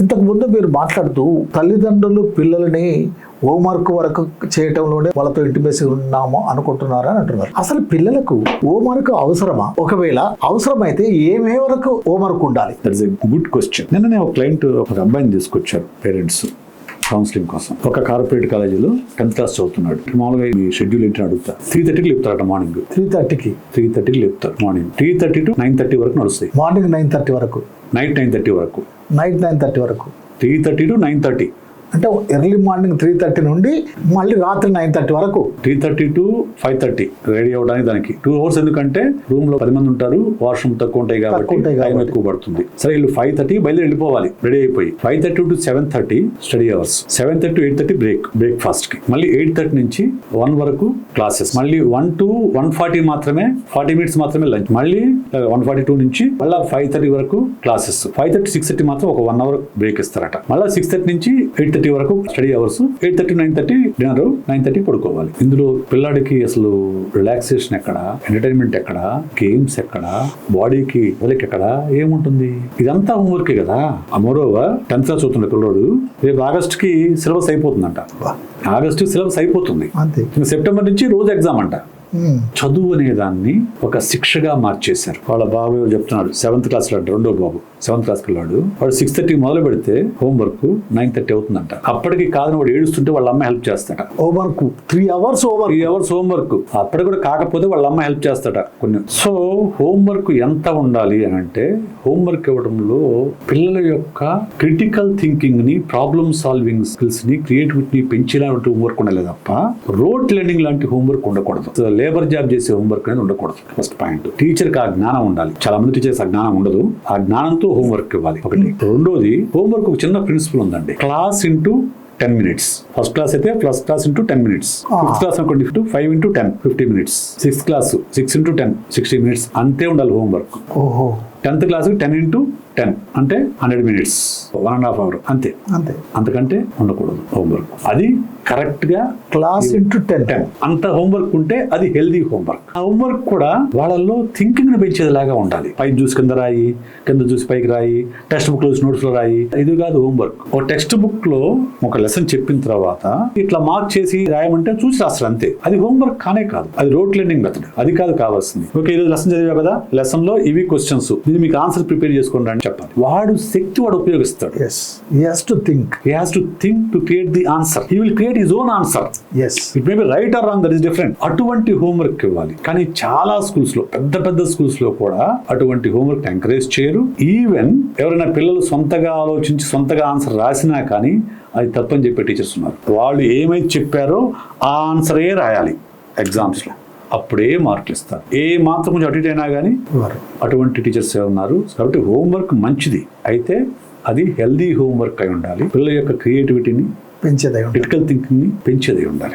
ఇంతకు ముందు మీరు మాట్లాడుతూ తల్లిదండ్రులు పిల్లలని హోంవర్క్ వరకు చేయటంలోనే వాళ్ళతో ఇంటిమేసి ఉన్నాము అనుకుంటున్నారా అని అంటున్నారు. అసలు పిల్లలకు హోంవర్క్ అవసరమా? ఒకవేళ అవసరమైతే ఏమే వరకు హోంవర్క్ ఉండాలి? That is a good question నిన్ననే ఒక క్లయింట్ ఒక అబ్బాయిని తీసుకొచ్చారు పేరెంట్స్ కౌన్సిలింగ్ కోసం. ఒక కార్పొరేట్ కాలేజీలో టెన్త్ క్లాస్ చదువుతున్నాడు. మామూలుగా ఈ షెడ్యూల్ ఏంటి అడుగుతా. త్రీ థర్టీకి లేపుతారట మార్నింగ్ త్రీ థర్టీకి త్రీ థర్టీకి లేపుతారు morning three thirty to nine thirty వరకు నడుస్తాయి. మార్నింగ్ నైన్ థర్టీ వరకు. నైట్ నైన్ థర్టీ వరకు. నైట్ నైన్ థర్టీ వరకు. Three thirty to nine thirty. అంటే ఎర్లీ మార్నింగ్ త్రీ థర్టీ నుండి మళ్ళీ రాత్రి నైన్ థర్టీ వరకు. Three thirty to five thirty ready అవ్వడానికి దానికి. టూ అవర్స్ ఎందుకంటే రూమ్లో పది మంది ఉంటారు వాష్రూమ్ తక్కువ ఉంటాయి కాబట్టి టైం. ఎక్కువ పడుతుంది. సరే వీళ్ళు ఫైవ్ థర్టీ బయలుదేరి వెళ్ళిపోవాలి రెడీ అయిపోయి. Five thirty to seven thirty study hours seven thirty eight thirty break బ్రేక్ఫాస్ట్కి. మళ్ళీ ఎయిట్ థర్టీ నుంచి వన్ వరకు క్లాసెస్ మళ్ళీ వన్ టు వన్ ఫార్టీ మాత్రమే ఫార్టీ మినిట్స్ మాత్రమే లంచ్ మళ్ళీ వన్ ఫార్టీ టూ నుంచి మళ్ళీ ఫైవ్ థర్టీ వరకు classes five thirty six thirty మాత్రం ఒక వన్ అవర్ బ్రేక్ ఇస్తారట. మళ్ళీ సిక్స్ థర్టీ నుంచి ఎయిట్ థర్టీ వరకు study hours eight thirty nine thirty dinner nine thirty పడుకోవాలి. ఇందులో పిల్లాడికి అసలు రిలాక్సేషన్ ఎక్కడ? ఎంటర్టైన్మెంట్ ఎక్కడ? గేమ్స్ ఎక్కడ? బాడీకి వదిలికి ఎక్కడ? ఏముంటుంది? ఇదంతా హోంవర్క్ కదా? మోరోవర్ టెన్త్ క్లాస్ చదువుతున్న పిల్లోడు రేపు ఆగస్ట్కి సిలబస్ అయిపోతుందంట ఆగస్ట్ సిలబస్ అయిపోతుంది. సెప్టెంబర్ నుంచి రోజు ఎగ్జామ్ అంట. చదువు అనే దాన్ని ఒక శిక్షగా మార్చేశారు. వాళ్ళ బాబు చెప్తున్నాడు సెవెంత్ క్లాస్లో రెండో బాబు సెవెంత్ క్లాస్ పిల్లాడు. వాడు సిక్స్ థర్టీ మొదలు పెడితే హోంవర్క్ నైన్ థర్టీ అవుతుందంట. అప్పటికి కాదని వాడు ఏడుస్తుంటే వాళ్ళ అమ్మ help చేస్తాట. Homework three hours homework three hours homework అప్పటికి కూడా కాకపోతే వాళ్ళ అమ్మ హెల్ప్ చేస్తాట. కొన్ని సో హోంవర్క్ ఎంత ఉండాలి అని అంటే హోంవర్క్ ఇవ్వడంలో పిల్లల యొక్క క్రిటికల్ థింకింగ్ని ప్రాబ్లమ్ సాల్వింగ్ స్కిల్స్ని క్రియేటివిటీని పెంచేలాంటి హోంవర్క్ ఉండాలి తప్ప రోడ్ లెర్నింగ్ లాంటి హోంవర్క్ ఉండకూడదు. లేబర్ జాబ్ చేసే హోంవర్క్ అనేది ఉండకూడదు. ఫస్ట్ పాయింట్ టీచర్కి ఆ జ్ఞానం ఉండాలి. చాలా మంది టీచర్స్ ఆ జ్ఞానం ఉండదు. ఆ జ్ఞానంతో హోంవర్క్ ఇవ్వాలి. ఒకటి. రెండోది హోంవర్క్ ఒక చిన్న ప్రిన్సిపల్ ఉందండి. Class into ten minutes first class అయితే first class into ten minutes. Fifth class అనుకోండి five into ten fifty minutes sixth class six into ten sixty minutes అంతే ఉండాలి హోంవర్క్ ఓహో. Tenth class ten into ten అంటే hundred minutes one and half hour అంతే. అంతే. అంతకంటే ఉండకూడదు homework అది కరెక్ట్గా క్లాస్ ఇంటూ టెన్ టెన్ అంత హోంవర్క్ ఉంటే అది హెల్దీ హోంవర్క్ ఆ హోంవర్క్ కూడా వాళ్ళల్లో థింకింగ్ని పెంచేదిలాగా ఉండాలి. పై చూసి కింద రాయి కింద చూసి పైకి రాయి టెక్స్ట్ బుక్లో నోట్స్లో రాయి ఇది కాదు హోంవర్క్ ఒక టెక్స్ట్ బుక్లో ఒక లెసన్ చెప్పిన తర్వాత ఇట్లా మార్క్ చేసి రాయమంటే చూసి రాస్తారు అంతే. అది హోంవర్క్ కానే కాదు. అది రోడ్ లెర్నింగ్ మెథడ్ అది కాదు కావాల్సింది. ఓకే ఈరోజు లెసన్ చదివా కదా? లెసన్లో ఇవి క్వశ్చన్స్ ఇది మీకు ఆన్సర్ ప్రిపేర్ చేసుకోండి అని చెప్పాలి. వాడు శక్తి వాడు ఉపయోగిస్తాడు. Yes yes to think he has to think to create the answer he will create his own answer. Yes it may be right or wrong that is different అటువంటి హోంవర్క్ ఇవ్వాలి. కానీ చాలా స్కూల్స్లో పెద్ద పెద్ద స్కూల్స్లో కూడా అటువంటి హోంవర్క్ ఎంకరేజ్ చేయరు. ఈవెన్ ఎవరైనా పిల్లలు సొంతగా ఆలోచించి సొంతగా ఆన్సర్ రాసినా కానీ అది తప్పని చెప్పే టీచర్స్ ఉన్నారు. వాళ్ళు ఏమైతే చెప్పారో ఆ ఆన్సరే రాయాలి ఎగ్జామ్స్లో. అప్పుడే మార్కులు ఇస్తారు. ఏ మాత్రం కొంచెం అటు అయినా కానీ అటువంటి టీచర్స్ ఉన్నారు? కాబట్టి హోంవర్క్ మంచిది. అయితే అది హెల్దీ హోంవర్క్ అయి ఉండాలి. పిల్లల యొక్క క్రియేటివిటీని పెంచేదై ఉంటుంది క్రిటికల్ థింకింగ్ని పెంచేది ఉండాలి.